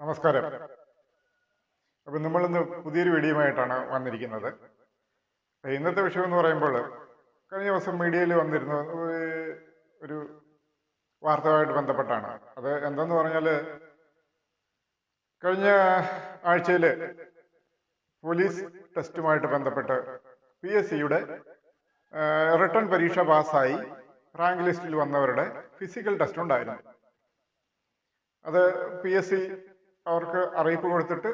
നമസ്കാരം. നമ്മൾ ഇന്ന് പുതിയൊരു വീഡിയോയുമായിട്ടാണ് വന്നിരിക്കുന്നത്. ഇന്നത്തെ വിഷയം എന്ന് പറയുമ്പോൾ കഴിഞ്ഞ ദിവസം മീഡിയയിൽ വന്നിരുന്ന ഒരു- വാർത്തയുമായിട്ട് ബന്ധപ്പെട്ടാണ്. അത് എന്തെന്ന് പറഞ്ഞാൽ കഴിഞ്ഞ ആഴ്ചയിൽ പോലീസ് ടെസ്റ്റുമായിട്ട് ബന്ധപ്പെട്ട് പി എസ് സിയുടെ റിട്ടേൺ പരീക്ഷ പാസ്സായി റാങ്ക് ലിസ്റ്റിൽ വന്നവരുടെ ഫിസിക്കൽ ടെസ്റ്റ് ഉണ്ടായിരുന്നു. അത് പി എസ് സി അവർക്ക് അറിയിപ്പ് കൊടുത്തിട്ട്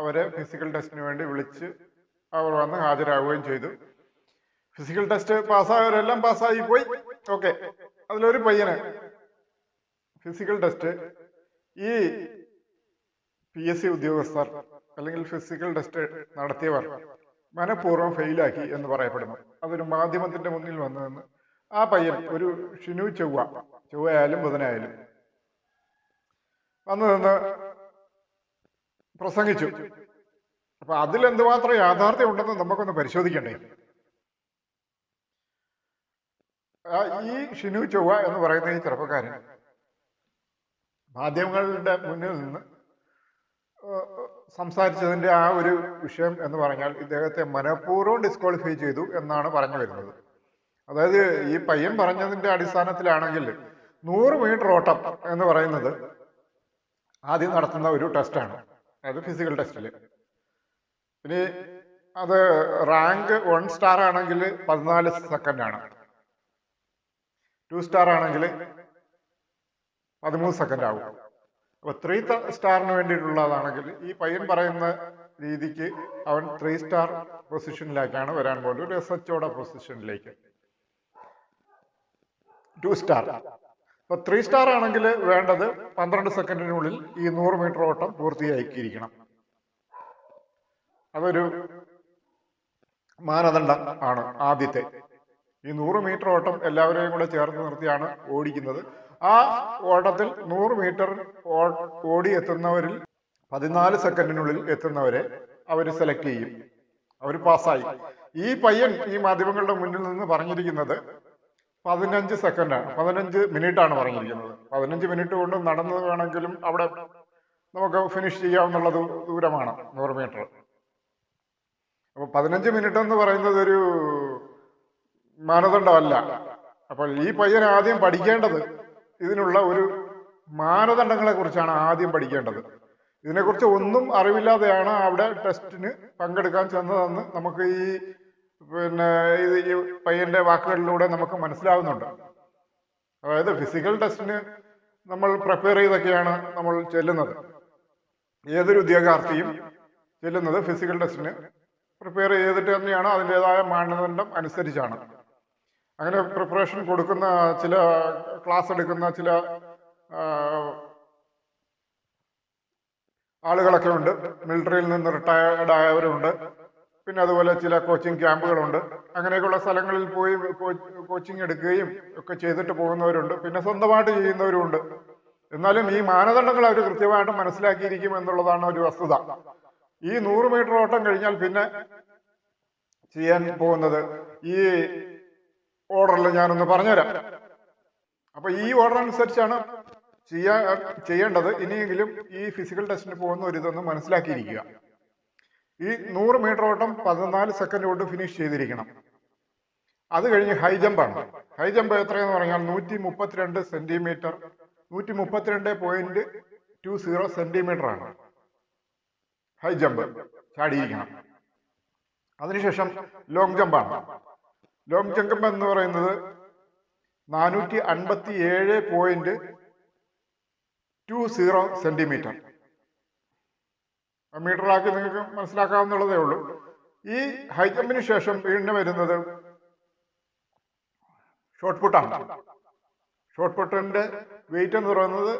അവരെ ഫിസിക്കൽ ടെസ്റ്റിന് വേണ്ടി വിളിച്ച് അവർ വന്ന് ഹാജരാകുകയും ചെയ്തു. ഫിസിക്കൽ ടെസ്റ്റ് പാസ്സായവരെല്ലാം പാസ്സായി പോയി. ഓക്കെ അതിലൊരു പയ്യന് ഫിസിക്കൽ ടെസ്റ്റ് ഈ പി എസ് സി ഉദ്യോഗസ്ഥർ അല്ലെങ്കിൽ ഫിസിക്കൽ ടെസ്റ്റ് നടത്തിയവർ മനഃപൂർവം ഫെയിലാക്കി എന്ന് പറയപ്പെടുന്നു. അതൊരു മാധ്യമത്തിന്റെ മുന്നിൽ വന്നു നിന്ന് ആ പയ്യൻ ഒരു ഷിനു ചൊവ്വ ചൊവ്വയായാലും ബുധനായാലും വന്നു നിന്ന് പ്രസംഗിച്ചു. അപ്പൊ അതിൽ എന്തുമാത്രം യാഥാർത്ഥ്യം ഉണ്ടെന്ന് നമുക്കൊന്ന് പരിശോധിക്കണ്ടേ? ഈ ഷിനു ചൊവ്വ എന്ന് പറയുന്ന ഈ ചെറുപ്പക്കാരൻ മാധ്യമങ്ങളുടെ മുന്നിൽ നിന്ന് സംസാരിച്ചതിന്റെ ആ ഒരു വിഷയം എന്ന് പറഞ്ഞാൽ ഇദ്ദേഹത്തെ മനഃപൂർവം ഡിസ്ക്വാളിഫൈ ചെയ്തു എന്നാണ് പറഞ്ഞു വരുന്നത്. അതായത് ഈ പയ്യൻ പറഞ്ഞതിന്റെ അടിസ്ഥാനത്തിലാണെങ്കിൽ നൂറ് മീറ്റർ ഓട്ടം എന്ന് പറയുന്നത് ആദ്യം നടത്തുന്ന ഒരു ടെസ്റ്റാണ് അതായത് ഫിസിക്കൽ ടെസ്റ്റിൽ ഇനി അത് റാങ്ക് വൺ സ്റ്റാർ ആണെങ്കിൽ പതിനാല് സെക്കൻഡ് ആണ്. ടു സ്റ്റാർ ആണെങ്കിൽ പതിമൂന്ന് സെക്കൻഡ് ആവും. അപ്പൊ ത്രീ സ്റ്റാറിന് വേണ്ടിയിട്ടുള്ളതാണെങ്കിൽ ഈ പയ്യൻ പറയുന്ന രീതിക്ക് അവൻ ത്രീ സ്റ്റാർ പൊസിഷനിലേക്കാണ് വരാൻ പോകുന്നത്. ഒരു എസ് എച്ച് എച്ചോടെ പൊസിഷനിലേക്ക് ടു സ്റ്റാർ അപ്പൊ ത്രീ സ്റ്റാർ ആണെങ്കിൽ വേണ്ടത് പന്ത്രണ്ട് സെക്കൻഡിനുള്ളിൽ ഈ നൂറ് മീറ്റർ ഓട്ടം പൂർത്തിയാക്കിയിരിക്കണം. അതൊരു മാനദണ്ഡം ആണ് ആദ്യത്തെ. ഈ നൂറ് മീറ്റർ ഓട്ടം എല്ലാവരെയും കൂടെ ചേർത്ത് നിർത്തിയാണ് ഓടിക്കുന്നത്. ആ ഓട്ടത്തിൽ നൂറ് മീറ്റർ ഓടി എത്തുന്നവരിൽ പതിനാല് സെക്കൻഡിനുള്ളിൽ എത്തുന്നവരെ അവർ സെലക്ട് ചെയ്യും. അവർ പാസ്സായി ഈ പയ്യൻ ഈ മാധ്യമങ്ങളുടെ മുന്നിൽ നിന്ന് പറഞ്ഞിരിക്കുന്നത് പതിനഞ്ച് സെക്കൻഡാണ്. പതിനഞ്ച് മിനിറ്റ് ആണ് പറഞ്ഞിരിക്കുന്നത്. പതിനഞ്ച് മിനിറ്റ് കൊണ്ട് നടന്നു വേണമെങ്കിലും അവിടെ നമുക്ക് ഫിനിഷ് ചെയ്യാവുന്നുള്ളത് ദൂരമാണ് നൂറ് മീറ്റർ. അപ്പൊ പതിനഞ്ച് മിനിറ്റ് എന്ന് പറയുന്നത് ഒരു മാനദണ്ഡമല്ല. അപ്പോൾ ഈ പയ്യൻ ആദ്യം പഠിക്കേണ്ടത് ഇതിനുള്ള ഒരു മാനദണ്ഡങ്ങളെ കുറിച്ചാണ് ആദ്യം പഠിക്കേണ്ടത്. ഇതിനെക്കുറിച്ച് ഒന്നും അറിവില്ലാതെയാണ് അവിടെ ടെസ്റ്റിന് പങ്കെടുക്കാൻ ചെന്നതെന്ന് നമുക്ക് ഈ പിന്നെ ഇത് ഈ പയ്യന്റെ വാക്കുകളിലൂടെ നമുക്ക് മനസ്സിലാവുന്നുണ്ട്. അതായത് ഫിസിക്കൽ ടെസ്റ്റിന് നമ്മൾ പ്രിപ്പയർ ചെയ്തൊക്കെയാണ് നമ്മൾ ചെല്ലുന്നത്. ഏതൊരു ഉദ്യോഗാർത്ഥിയും ചെല്ലുന്നത് ഫിസിക്കൽ ടെസ്റ്റിന് പ്രിപ്പയർ ചെയ്തിട്ട് തന്നെയാണ് അതിന്റെതായ മാനദണ്ഡം അനുസരിച്ചാണ്. അങ്ങനെ പ്രിപ്പറേഷൻ കൊടുക്കുന്ന ചില ക്ലാസ് എടുക്കുന്ന ചില ആളുകളൊക്കെ ഉണ്ട്. മിലിറ്ററിയിൽ നിന്ന് റിട്ടയർഡ് ആയവരുണ്ട്. പിന്നെ അതുപോലെ ചില കോച്ചിങ് ക്യാമ്പുകളുണ്ട് അങ്ങനെയൊക്കെയുള്ള സ്ഥലങ്ങളിൽ പോയി കോച്ചിങ് എടുക്കുകയും ഒക്കെ ചെയ്തിട്ട് പോകുന്നവരുണ്ട്. പിന്നെ സ്വന്തമായിട്ട് ചെയ്യുന്നവരുമുണ്ട്. എന്നാലും ഈ മാനദണ്ഡങ്ങൾ അവർ കൃത്യമായിട്ട് മനസ്സിലാക്കിയിരിക്കും എന്നുള്ളതാണ് ഒരു വസ്തുത. ഈ നൂറ് മീറ്റർ ഓട്ടം കഴിഞ്ഞാൽ പിന്നെ ചെയ്യാൻ പോകുന്നത് ഈ ഓർഡറിൽ ഞാനൊന്ന് പറഞ്ഞുതരാം. അപ്പൊ ഈ ഓർഡർ അനുസരിച്ചാണ് ചെയ്യാ ചെയ്യേണ്ടത്. ഇനിയെങ്കിലും ഈ ഫിസിക്കൽ ടെസ്റ്റിന് പോകുന്ന ഒരു ഇതൊന്ന് മനസ്സിലാക്കിയിരിക്കുക. ഈ നൂറ് മീറ്റർ ഓട്ടം പതിനാല് സെക്കൻഡ് കൊണ്ട് ഫിനിഷ് ചെയ്തിരിക്കണം. അത് കഴിഞ്ഞ് ഹൈ ജമ്പാണ് ഹൈ ജമ്പ് എത്രയെന്ന് പറഞ്ഞാൽ നൂറ്റി മുപ്പത്തിരണ്ട് സെന്റിമീറ്റർ നൂറ്റി മുപ്പത്തിരണ്ട് പോയിന്റ് ടു സീറോ സെന്റിമീറ്റർ ആണ്. ഹൈ ജമ്പ് ചാടിയിരിക്കണം. അതിനുശേഷം ലോങ് ജമ്പാണ് ലോങ് ജമ്പ് എന്ന് പറയുന്നത് നാനൂറ്റി അൻപത്തി ഏഴ് പോയിന്റ് ടു സീറോ സെന്റിമീറ്റർ മീറ്ററാക്കി നിങ്ങൾക്ക് മനസ്സിലാക്കാവുന്നുള്ളതേ ഉള്ളൂ. ഈ ഹൈജമ്പിന് ശേഷം വീണ്ടും വരുന്നത് ഷോർട്ട് പുട്ടാണ് ഷോർട്ട് പുട്ടിന്റെ വെയിറ്റ് എന്ന് പറയുന്നത്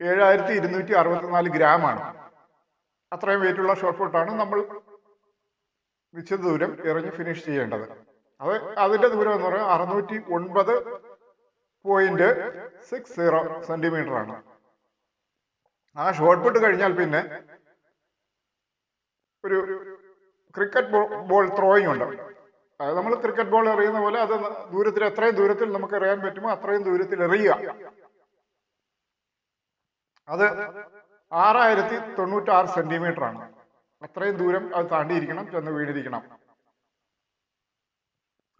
ഏഴായിരത്തി ഇരുന്നൂറ്റി അറുപത്തിനാല് ഗ്രാം ആണ്. അത്രയും വെയിറ്റ് ഉള്ള ഷോർട്ട് പുട്ടാണ് നമ്മൾ നിശ്ചിത ദൂരം എറിഞ്ഞ് ഫിനിഷ് ചെയ്യേണ്ടത്. അത് അതിന്റെ ദൂരം എന്ന് പറയുന്നത് അറുന്നൂറ്റി ഒൻപത് പോയിന്റ് സിക്സ് സീറോ സെന്റിമീറ്റർ ആണ്. ആ ഷോർട്ട് പുട്ട് കഴിഞ്ഞാൽ പിന്നെ ഒരു ക്രിക്കറ്റ് ബോൾ ത്രോയിങ് ഉണ്ട്. അത് നമ്മൾ ക്രിക്കറ്റ് ബോൾ എറിയുന്ന പോലെ അത് ദൂരത്തിൽ എത്രയും ദൂരത്തിൽ നമുക്ക് എറിയാൻ പറ്റുമോ? അത്രയും ദൂരത്തിൽ എറിയുക. അത് ആറായിരത്തി തൊണ്ണൂറ്റാറ് സെന്റിമീറ്റർ ആണ്. അത്രയും ദൂരം അത് താണ്ടിയിരിക്കണം ചെന്ന് വീണിരിക്കണം.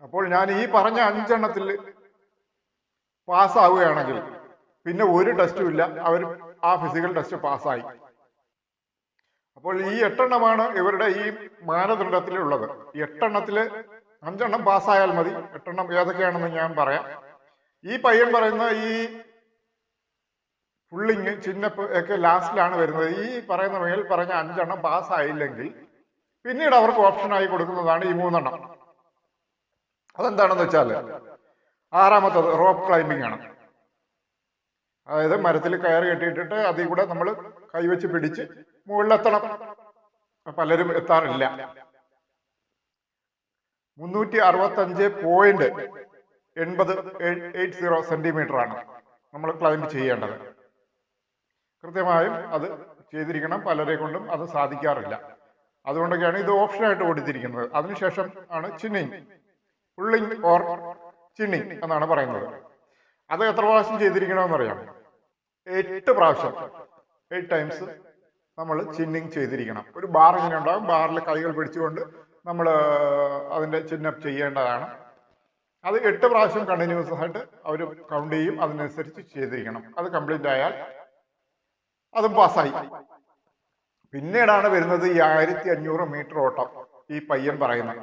അപ്പോൾ ഞാൻ ഈ പറഞ്ഞ അഞ്ചെണ്ണത്തിൽ പാസ്സാവുകയാണെങ്കിൽ പിന്നെ ഒരു ടെസ്റ്റും ഇല്ല. അവർ ആ ഫിസിക്കൽ ടെസ്റ്റ് പാസ്സായി അപ്പോൾ ഈ എട്ടെണ്ണമാണ് ഇവരുടെ ഈ മാനദണ്ഡത്തിലുള്ളത്. ഈ എട്ടെണ്ണത്തിൽ അഞ്ചെണ്ണം പാസ്സായാൽ മതി. എട്ടെണ്ണം ഏതൊക്കെയാണെന്ന് ഞാൻ പറയാം. ഈ പയ്യൻ പറയുന്ന ഈ പുള്ളിങ് ചിന്നപ്പ് ഒക്കെ ലാസ്റ്റിലാണ് വരുന്നത്. ഈ പറയുന്ന മേൽ പറഞ്ഞ അഞ്ചെണ്ണം പാസ്സായില്ലെങ്കിൽ പിന്നീട് അവർക്ക് ഓപ്ഷനായി കൊടുക്കുന്നതാണ് ഈ മൂന്നെണ്ണം. അതെന്താണെന്ന് വെച്ചാൽ ആറാമത്തത് റോപ്പ് ക്ലൈമ്പിംഗ് ആണ്. അതായത് മരത്തിൽ കയറി കെട്ടിയിട്ടിട്ട് അതിൽ കൂടെ നമ്മൾ കൈവച്ച് പിടിച്ച് മുകളിലെത്തണം. പലരും എത്താറില്ല. മുന്നൂറ്റി അറുപത്തി അഞ്ച് പോയിന്റ് എൺപത് എയ്റ്റ് സീറോ സെന്റിമീറ്റർ ആണ് നമ്മൾ ക്ലൈംബ് ചെയ്യേണ്ടത്. കൃത്യമായും അത് ചെയ്തിരിക്കണം. പലരെ കൊണ്ടും അത് സാധിക്കാറില്ല. അതുകൊണ്ടൊക്കെയാണ് ഇത് ഓപ്ഷനായിട്ട് കൊടുത്തിരിക്കുന്നത്. അതിനുശേഷം ആണ് ചിന്നിങ്. പുള്ളിങ് ഓർ ചിന്നിങ് എന്നാണ് പറയുന്നത്. അത് എത്ര പ്രാവശ്യം ചെയ്തിരിക്കണമെന്നറിയാം എട്ട് പ്രാവശ്യം. എയ്റ്റ് ടൈംസ് നമ്മൾ ചിന്നിങ് ചെയ്തിരിക്കണം. ഒരു ബാർ ഇങ്ങനെ ഉണ്ടാകും. ബാറിൽ കൈകൾ പിടിച്ചുകൊണ്ട് നമ്മൾ അതിന്റെ ചിന്നപ്പ് ചെയ്യേണ്ടതാണ്. അത് എട്ട് പ്രാവശ്യം കണ്ടിന്യൂസ് ആയിട്ട് അവർ കൗണ്ട് ചെയ്യും. അതിനനുസരിച്ച് ചെയ്തിരിക്കണം. അത് കംപ്ലീറ്റ് ആയാൽ അതും പാസ്സായി പിന്നീടാണ് വരുന്നത് ഈ ആയിരത്തി അഞ്ഞൂറ് മീറ്റർ ഓട്ടം ഈ പയ്യൻ പറയുന്നത്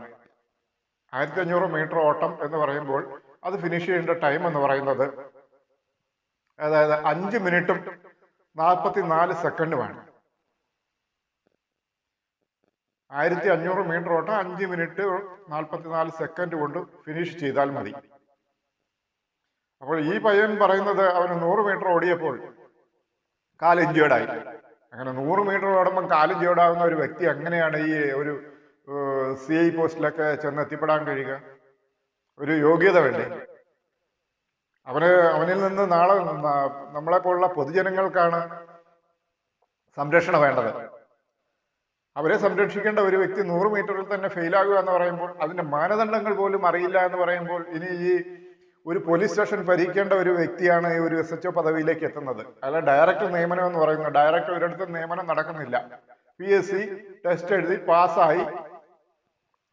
ആയിരത്തി അഞ്ഞൂറ് മീറ്റർ ഓട്ടം എന്ന് പറയുമ്പോൾ അത് ഫിനിഷ് ചെയ്യേണ്ട ടൈം എന്ന് പറയുന്നത് അതായത് അഞ്ച് മിനിറ്റും നാൽപ്പത്തി നാല് സെക്കൻഡുമാണ് ആയിരത്തി അഞ്ഞൂറ് മീറ്റർ ഓട്ടം അഞ്ച് മിനിറ്റ് നാൽപ്പത്തിനാല് സെക്കൻഡ് കൊണ്ട് ഫിനിഷ് ചെയ്താൽ മതി. അപ്പോൾ ഈ പയ്യൻ പറയുന്നത് അവന് നൂറ് മീറ്റർ ഓടിയപ്പോൾ കാൽ ഇഞ്ചേർഡായി അങ്ങനെ നൂറ് മീറ്റർ ഓടുമ്പോൾ കാൽ ഇഞ്ചേർഡാവുന്ന ഒരു വ്യക്തി എങ്ങനെയാണ് ഈ ഒരു സി ഐ പോസ്റ്റിലൊക്കെ ചെന്ന് എത്തിപ്പെടാൻ കഴിയുക? ഒരു യോഗ്യത വേണ്ടേ? അവന് അവനിൽ നിന്ന് നാളെ ന- നമ്മളെ പോലുള്ള പൊതുജനങ്ങൾക്കാണ് സംരക്ഷണം വേണ്ടത്. അവരെ സംരക്ഷിക്കേണ്ട ഒരു വ്യക്തി നൂറ് മീറ്ററിൽ തന്നെ ഫെയിലാകുക എന്ന് പറയുമ്പോൾ അതിന്റെ മാനദണ്ഡങ്ങൾ പോലും അറിയില്ല എന്ന് പറയുമ്പോൾ ഇനി ഈ ഒരു പോലീസ് സ്റ്റേഷൻ ഭരിക്കേണ്ട ഒരു വ്യക്തിയാണ് ഈ ഒരു എസ് എച്ച് പദവിയിലേക്ക് എത്തുന്നത്. അല്ല ഡയറക്റ്റ് നിയമനം എന്ന് പറയുന്നത് ഡയറക്റ്റ് ഒരിടത്തും നിയമനം നടക്കുന്നില്ല. പി എസ് സി ടെസ്റ്റ് എഴുതി പാസ്സായി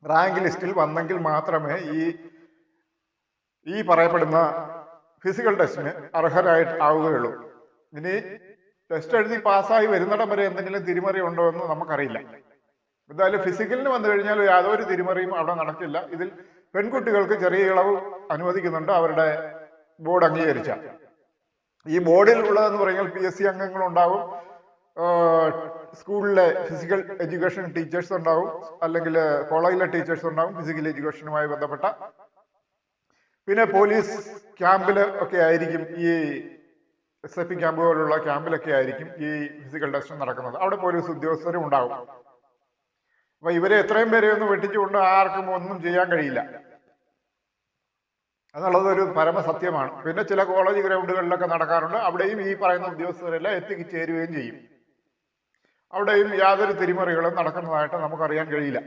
റാങ്ക് ലിസ്റ്റിൽ വന്നെങ്കിൽ മാത്രമേ ഈ ഈ പറയപ്പെടുന്ന ഫിസിക്കൽ ടെസ്റ്റിന് അർഹരായിട്ട് ആവുകയുള്ളൂ. ഇനി ടെസ്റ്റ് എഴുതി പാസ്സായി വരുന്നിടം വരെ എന്തെങ്കിലും തിരിമറി ഉണ്ടോ എന്ന് നമുക്കറിയില്ല. എന്തായാലും ഫിസിക്കലിന് വന്നു കഴിഞ്ഞാൽ യാതൊരു തിരിമറിയും അവിടെ നടക്കില്ല. ഇതിൽ പെൺകുട്ടികൾക്ക് ചെറിയ ഇളവ് അനുവദിക്കുന്നുണ്ട്. അവരുടെ ബോർഡ് അംഗീകരിച്ച. ഈ ബോർഡിൽ ഉള്ളതെന്ന് പറഞ്ഞാൽ പി എസ് സി അംഗങ്ങൾ ഉണ്ടാവും. സ്കൂളിലെ ഫിസിക്കൽ എഡ്യൂക്കേഷൻ ടീച്ചേഴ്സ് ഉണ്ടാവും. അല്ലെങ്കിൽ കോളേജിലെ ടീച്ചേഴ്സ് ഉണ്ടാവും. ഫിസിക്കൽ എഡ്യൂക്കേഷനുമായി ബന്ധപ്പെട്ട. പിന്നെ പോലീസ് ക്യാമ്പിൽ ഒക്കെ ആയിരിക്കും ഈ എസ് എഫ് ക്യാമ്പ് പോലുള്ള ക്യാമ്പിലൊക്കെ ആയിരിക്കും ഈ ഫിസിക്കൽ ടെസ്റ്റ് നടക്കുന്നത്. അവിടെ പോലീസ് ഉദ്യോഗസ്ഥരും ഉണ്ടാവും. അപ്പൊ ഇവരെ എത്രയും പേരെ ഒന്ന് വെട്ടിച്ചുകൊണ്ട് ആർക്കും ഒന്നും ചെയ്യാൻ കഴിയില്ല. എന്നുള്ളത് ഒരു പരമസത്യമാണ്. പിന്നെ ചില കോളേജ് ഗ്രൗണ്ടുകളിലൊക്കെ നടക്കാറുണ്ട്. അവിടെയും ഈ പറയുന്ന ഉദ്യോഗസ്ഥരെല്ലാം എത്തിച്ചേരുകയും ചെയ്യും. അവിടെയും യാതൊരു തിരിമറികളും നടക്കുന്നതായിട്ട് നമുക്കറിയാൻ കഴിയില്ല.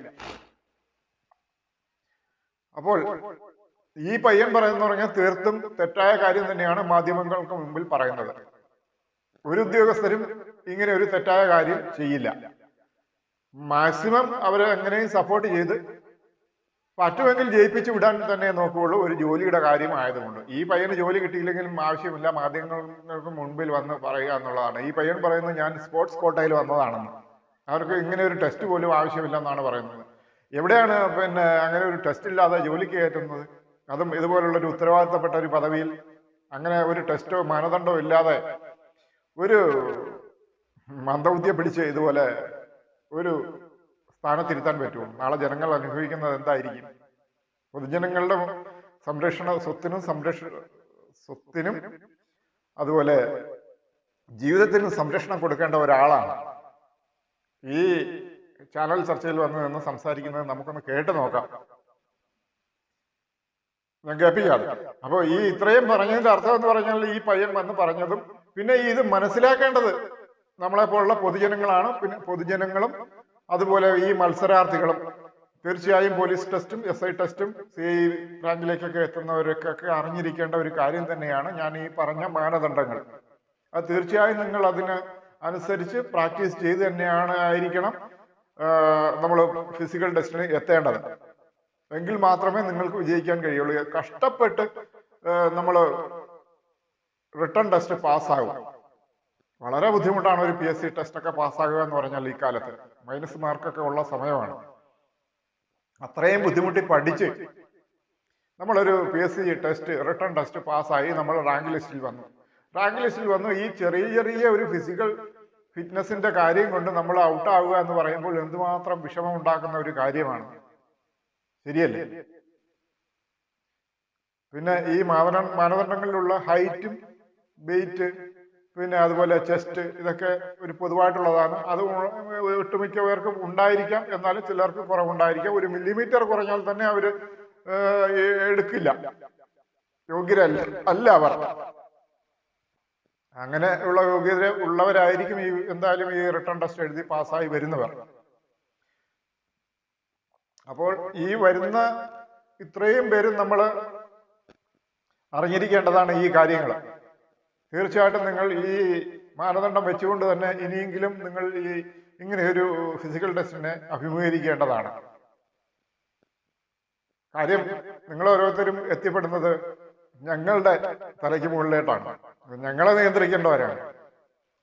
അപ്പോൾ ഈ പയ്യൻ പറയുന്ന പറഞ്ഞാൽ തീർത്തും തെറ്റായ കാര്യം തന്നെയാണ് മാധ്യമങ്ങൾക്ക് മുമ്പിൽ പറയുന്നത്. ഒരു ഉദ്യോഗസ്ഥരും ഇങ്ങനെ ഒരു തെറ്റായ കാര്യം ചെയ്യില്ല. മാക്സിമം അവരെ എങ്ങനെയും സപ്പോർട്ട് ചെയ്ത് പറ്റുമെങ്കിൽ ജയിപ്പിച്ചു വിടാൻ തന്നെ നോക്കുകയുള്ളൂ. ഒരു ജോലിയുടെ കാര്യമായതുകൊണ്ട്. ഈ പയ്യന് ജോലി കിട്ടിയില്ലെങ്കിലും ആവശ്യമില്ല. മാധ്യമങ്ങൾക്ക് മുൻപിൽ വന്ന് പറയുക എന്നുള്ളതാണ്. ഈ പയ്യൻ പറയുന്നത് ഞാൻ സ്പോർട്സ് കോട്ടയിൽ വന്നതാണെന്ന്. അവർക്ക് ഇങ്ങനെ ഒരു ടെസ്റ്റ് പോലും ആവശ്യമില്ല എന്നാണ് പറയുന്നത്. എവിടെയാണ് പിന്നെ അങ്ങനെ ഒരു ടെസ്റ്റ് ഇല്ലാതെ ജോലിക്ക് കയറ്റുന്നത്? അതും ഇതുപോലുള്ള ഒരു ഉത്തരവാദിത്തപ്പെട്ട ഒരു പദവിയിൽ അങ്ങനെ ഒരു ടെസ്റ്റോ മാനദണ്ഡമോ ഇല്ലാതെ ഒരു മന്ദബുദ്ധിയെ പിടിച്ച് ഇതുപോലെ ഒരു സ്ഥാനത്തിരുത്താൻ പറ്റുമോ? നാളെ ജനങ്ങൾ അനുഭവിക്കുന്നത് എന്തായിരിക്കും? പൊതുജനങ്ങളുടെ സംരക്ഷണ സ്വത്തിനും സംരക്ഷ സ്വത്തിനും അതുപോലെ ജീവിതത്തിനും സംരക്ഷണം കൊടുക്കേണ്ട ഒരാളാണ്. ഈ ചാനൽ ചർച്ചയിൽ വന്ന് നിന്ന് സംസാരിക്കുന്നത് നമുക്കൊന്ന് കേട്ടു നോക്കാം. ഞാൻ കേൾപ്പിക്കാതെ അപ്പൊ ഈ ഇത്രയും പറഞ്ഞതിന്റെ അർത്ഥം എന്ന് പറഞ്ഞാൽ ഈ പയ്യൻ വന്ന് പറഞ്ഞതും പിന്നെ ഇത് മനസ്സിലാക്കേണ്ടത് നമ്മളെ പോലുള്ള പൊതുജനങ്ങളാണ്. പിന്നെ പൊതുജനങ്ങളും അതുപോലെ ഈ മത്സരാർത്ഥികളും. തീർച്ചയായും പോലീസ് ടെസ്റ്റും എസ് ഐ ടെസ്റ്റും സി ഐ റാങ്കിലേക്കൊക്കെ എത്തുന്നവർക്കൊക്കെ അറിഞ്ഞിരിക്കേണ്ട ഒരു കാര്യം തന്നെയാണ് ഞാൻ ഈ പറഞ്ഞ മാനദണ്ഡങ്ങൾ. അത് തീർച്ചയായും നിങ്ങൾ അതിന് അനുസരിച്ച് പ്രാക്ടീസ് ചെയ്ത് തന്നെയാണ് ആയിരിക്കണം നമ്മൾ ഫിസിക്കൽ ടെസ്റ്റിന് എത്തേണ്ടത്. എങ്കിൽ മാത്രമേ നിങ്ങൾക്ക് വിജയിക്കാൻ കഴിയുള്ളൂ. കഷ്ടപ്പെട്ട് നമ്മൾ റിട്ടേൺ ടെസ്റ്റ് പാസ്സാകും വളരെ ബുദ്ധിമുട്ടാണ് ഒരു പി എസ് സി ടെസ്റ്റ് ഒക്കെ പാസ്സാകുക എന്ന് പറഞ്ഞാൽ ഈ കാലത്ത്. മൈനസ് മാർക്കൊക്കെ ഉള്ള സമയമാണ്. അത്രയും ബുദ്ധിമുട്ടി പഠിച്ച് നമ്മളൊരു P S C test return test പാസ്സായി നമ്മൾ റാങ്ക് ലിസ്റ്റിൽ വന്നു. റാങ്ക് ലിസ്റ്റിൽ വന്നു. ഈ ചെറിയ ചെറിയ ഒരു ഫിസിക്കൽ ഫിറ്റ്നസിന്റെ കാര്യം കൊണ്ട് നമ്മൾ ഔട്ട് ആവുക എന്ന് പറയുമ്പോൾ എന്തുമാത്രം വിഷമം ഉണ്ടാക്കുന്ന ഒരു കാര്യമാണ്. ശരിയല്ലേ? പിന്നെ ഈ മാനദണ്ഡ മാനദണ്ഡങ്ങളിലുള്ള ഹൈറ്റും വെയിറ്റ് പിന്നെ അതുപോലെ ചെസ്റ്റ് ഇതൊക്കെ ഒരു പൊതുവായിട്ടുള്ളതാണ്. അത് ഒട്ടുമിക്ക പേർക്കും ഉണ്ടായിരിക്കാം. എന്നാലും ചിലർക്ക് കുറവുണ്ടായിരിക്കാം. ഒരു മില്ലിമീറ്റർ കുറഞ്ഞാൽ തന്നെ അവർ എടുക്കില്ല. യോഗ്യരല്ല അല്ല അവർ. അങ്ങനെ ഉള്ള യോഗ്യത ഉള്ളവരായിരിക്കും ഈ എന്തായാലും ഈ റിട്ടേൺ ടെസ്റ്റ് എഴുതി പാസ്സായി വരുന്നവർ. അപ്പോൾ ഈ വരുന്ന ഇത്രയും പേരും നമ്മൾ അറിഞ്ഞിരിക്കേണ്ടതാണ് ഈ കാര്യങ്ങൾ. തീർച്ചയായിട്ടും നിങ്ങൾ ഈ മാനദണ്ഡം വെച്ചുകൊണ്ട് തന്നെ ഇനിയെങ്കിലും നിങ്ങൾ ഈ ഇങ്ങനെ ഒരു ഫിസിക്കൽ ടെസ്റ്റിനെ അഭിമുഖീകരിക്കേണ്ടതാണ്. കാര്യം നിങ്ങൾ ഓരോരുത്തരും എത്തിപ്പെടുന്നത് ഞങ്ങളുടെ തലയ്ക്ക് മുകളിലേട്ടാണ്. ഞങ്ങളെ നിയന്ത്രിക്കേണ്ടവരാണ്.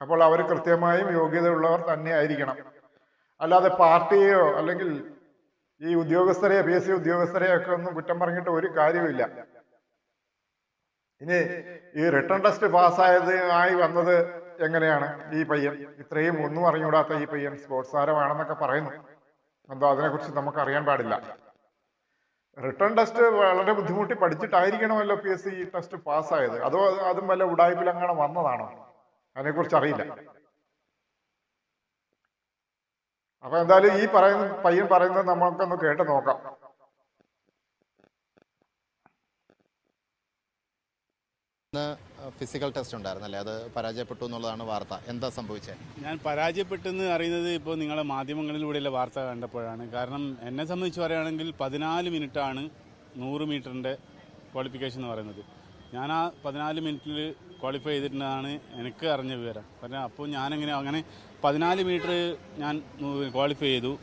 അപ്പോൾ അവർ കൃത്യമായും യോഗ്യതയുള്ളവർ തന്നെ ആയിരിക്കണം. അല്ലാതെ പാർട്ടിയോ അല്ലെങ്കിൽ ഈ ഉദ്യോഗസ്ഥരെയോ പി എസ് സി ഉദ്യോഗസ്ഥരെയോ ഒക്കെ ഒന്നും കുറ്റം പറഞ്ഞിട്ട് ഒരു കാര്യമില്ല ഇനി ഈ റിട്ടേൺ ടെസ്റ്റ് പാസ്സായത് ആയി വന്നത് എങ്ങനെയാണ്? ഈ പയ്യൻ. ഇത്രയും ഒന്നും അറിഞ്ഞുകൂടാത്ത ഈ പയ്യൻ സ്പോർട്സ് താരമാണെന്നൊക്കെ പറയുന്നു. എന്തോ അതിനെക്കുറിച്ച് നമുക്ക് അറിയാൻ പാടില്ല. റിട്ടേൺ ടെസ്റ്റ് വളരെ ബുദ്ധിമുട്ടി പഠിച്ചിട്ടായിരിക്കണമല്ലോ പി എസ് സി ടെസ്റ്റ് പാസ്സായത്. അതോ അതും വല്ല ഉടായ്പിലങ്ങനെ വന്നതാണോ? അതിനെക്കുറിച്ച് അറിയില്ല. അപ്പൊ എന്തായാലും ഈ പറയുന്ന പയ്യൻ പറയുന്നത് നമുക്കൊന്ന് കേട്ട് നോക്കാം. ഫിസിക്കൽ ടെസ്റ്റ് ഉണ്ടായിരുന്നല്ലേ? അത് പരാജയപ്പെട്ടു എന്നുള്ളതാണ് വാർത്ത. എന്താ സംഭവിച്ചത് ഞാൻ പരാജയപ്പെട്ടെന്ന് അറിയുന്നത് ഇപ്പോൾ നിങ്ങളെ മാധ്യമങ്ങളിലൂടെയുള്ള വാർത്ത കണ്ടപ്പോഴാണ്. കാരണം എന്നെ സംബന്ധിച്ച് പറയുകയാണെങ്കിൽ പതിനാല് മിനിറ്റാണ് നൂറ് മീറ്ററിന്റെ ക്വാളിഫിക്കേഷൻ എന്ന് പറയുന്നത്. ഞാൻ ആ പതിനാല് മിനിറ്റിൽ ക്വാളിഫൈ ചെയ്തിട്ടുണ്ടെന്നാണ് എനിക്ക് അറിഞ്ഞ വിവരം. കാരണം അപ്പോൾ ഞാനെങ്ങനെ അങ്ങനെ പതിനാല് മീറ്റർ ഞാൻ ക്വാളിഫൈ ചെയ്തു.